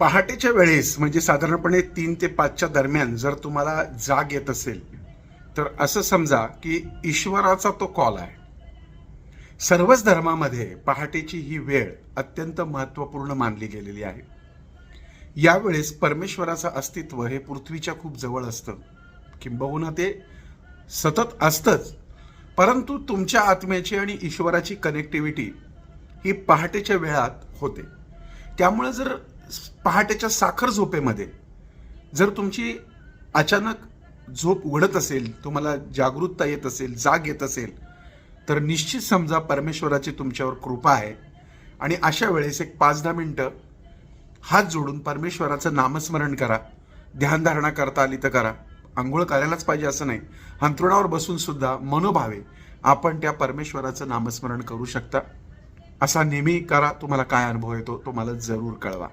पहाटेच्या वेळेस म्हणजे साधारणपणे तीन ते पाचच्या दरम्यान जर तुम्हाला जाग येत असेल तर असं समजा की ईश्वराचा तो कॉल आहे. सर्वच धर्मामध्ये पहाटेची ही वेळ अत्यंत महत्त्वपूर्ण मानली गेलेली आहे. यावेळेस परमेश्वराचं अस्तित्व हे पृथ्वीच्या खूप जवळ असतं. किंबहुना ते सतत असतंच. परंतु तुमच्या आत्म्याची आणि ईश्वराची कनेक्टिव्हिटी ही पहाटेच्या वेळात होते. त्यामुळे जर पहाटेच्या साखर झोपेमध्ये जर तुमची अचानक झोप उघडत असेल तुम्हाला जागरूकता येत असेल जाग येत असेल तर निश्चित समजा परमेश्वराची तुमच्यावर कृपा आहे. आणि अशा वेळेस एक पाच दहा मिनटं हात जोडून परमेश्वराचं नामस्मरण करा. ध्यानधारणा करता आली तर करा. आंघोळ करायलाच पाहिजे असं नाही. अंथरुणावर बसून सुद्धा मनोभावे आपण त्या परमेश्वराचं नामस्मरण करू शकता. असा नेहमी करा. तुम्हाला काय अनुभव येतो तो मला जरूर कळवा.